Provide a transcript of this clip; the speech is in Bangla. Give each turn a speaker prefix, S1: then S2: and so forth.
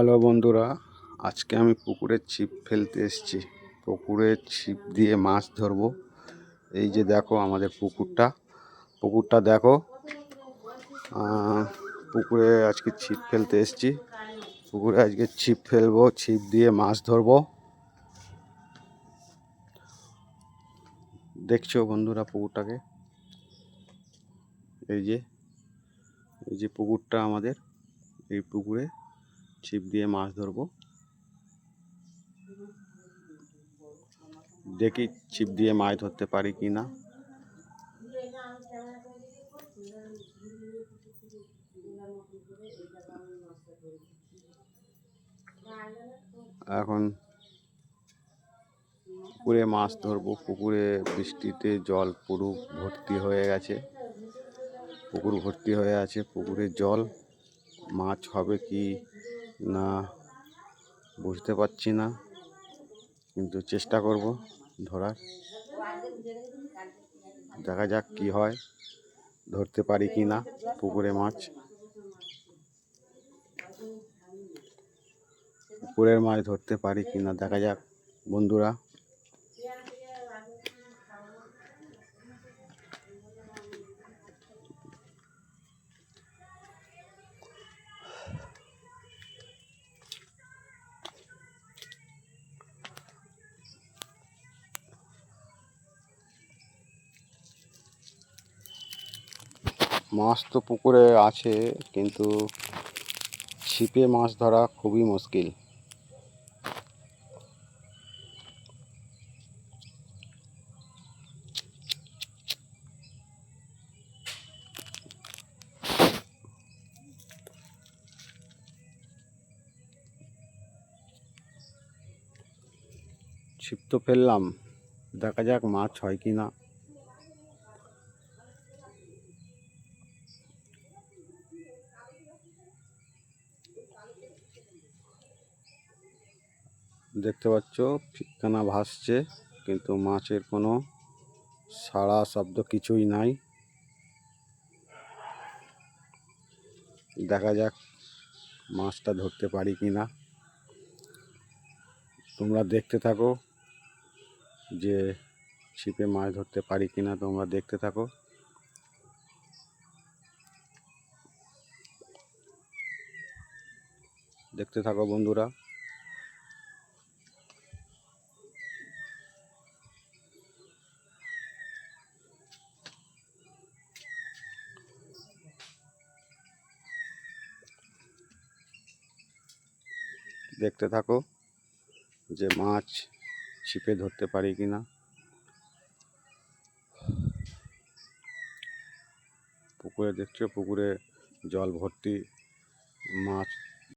S1: হ্যালো বন্ধুরা, আজকে আমি পুকুরে ছিপ ফেলতে এসেছি। পুকুরে ছিপ দিয়ে মাছ ধরবো। এই যে দেখো আমাদের পুকুরটা। পুকুরটা দেখো পুকুরে আজকে ছিপ ফেলতে এসেছি। পুকুরে আজকে ছিপ ফেলব, ছিপ দিয়ে মাছ ধরবো। দেখছ বন্ধুরা পুকুরটাকে? এই যে এই যে পুকুরটা আমাদের, এই পুকুরে। ছিপ দিয়ে মাছ ধরবো। দেখি ছিপ দিয়ে মাছ ধরতে পারি কি না। এখন পুকুরে মাছ ধরবো। পুকুরে বৃষ্টিতে জল পুরো ভর্তি হয়ে গেছে। পুকুর ভর্তি হয়ে আছে। পুকুরে জল। মাছ হবে কি না, বুঝতে পারছি না, কিন্তু চেষ্টা করব ধরার। দেখা যাক কি হয়, ধরতে পারি কি না পুকুরে মাছ। পুকুরের মাছ ধরতে পারি কি না, দেখা যাক। বন্ধুরা মাছ তো পুকুরে আছে, কিন্তু ছিপে মাছ ধরা খুবই মুশকিল। ছিপ তো ফেললাম, দেখা যাক মাছ হয় কি না দেখতে পাচ্ছ ফিক্কানা ভাসছে, কিন্তু মাছের কোনো সাড়া শব্দ কিছুই নাই। দেখা যাক মাছটা ধরতে পারি কি না। তোমরা দেখতে থাকো যে ছিপে মাছ ধরতে পারি কি না, তোমরা দেখতে থাকো। দেখতে থাকো বন্ধুরা। দেখতে থাকো যে মাছ ছিপে ধরতে পারি কি না। পুকুরে দেখছ পুকুরে জল ভর্তি মাছ